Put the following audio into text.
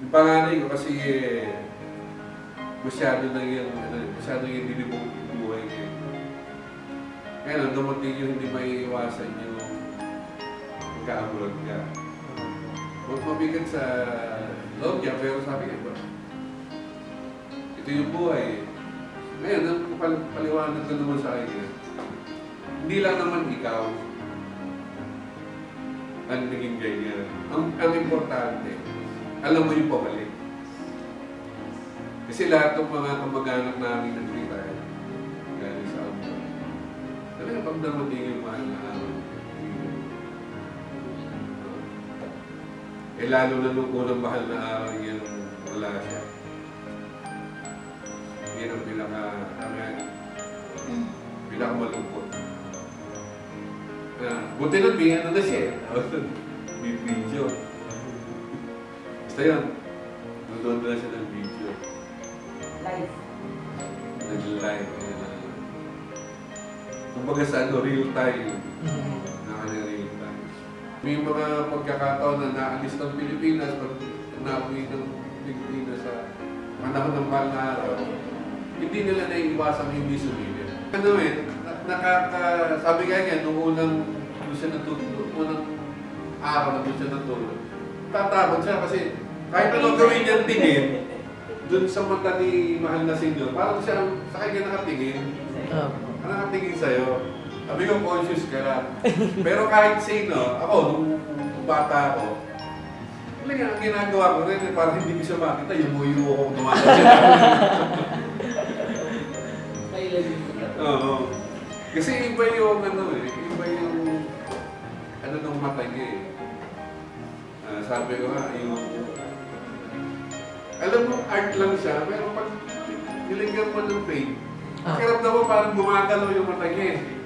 Yung panganay ko kasi eh, masyado na yung, ano, masyado yung dinibong yung buhay niya. Kaya lang, dumating yung hindi may iwasan yung magka-abroad ka. Huwag mabigat sa loob niya, pero sabi niya, ba? Ito yung buhay. Ngayon, ang pal- paliwanag ko naman sa akin, hindi lang naman ikaw ang naging ganyan. Ang, ang importante, alam mo yung pabalik. Kasi lahat ng mga kamag-anak namin nag-retire, galing sa abroad, talaga pag dumating yung mahal na araw, eh lalo na nung unang mahal na araw yan, wala siya. Yan ang pinaka, ano, pinaka malungkot. Ah, buti na may ano na siya. eh. may video. Basta yun. Nanonood na siya ng video. Life. Nag-live. Kumbaga sa ano, real time. Na kanya real time. May mga pagkakataon na naalis ng Pilipinas pag nauwi ng Pilipinas sa panahon ng mahal na araw. Hindi nila naiiwasang hindi sumilip. Ano eh, na- nakaka... Sabi nga niya, nung unang doon siya natulog, unang araw na doon siya natulog, tatakot siya kasi kahit anong gawin niyang tingin, doon sa mata ni mahal na senior, parang siya sa kanya nakatingin, ang nakatingin sa'yo. Sabi ko, conscious ka lang. Pero kahit sino, ako, nung bata ako, wala nga, ang ginagawa ko rin, eh, parang hindi ko siya makita, yung muyo ako tumatawag siya. Oo. Kasi iba yung ano eh, sabi ko nga, yung alam mo, art lang siya, pero pag nilagyan mo ng paint, Ah. mo parang gumagalaw yung mata niya eh.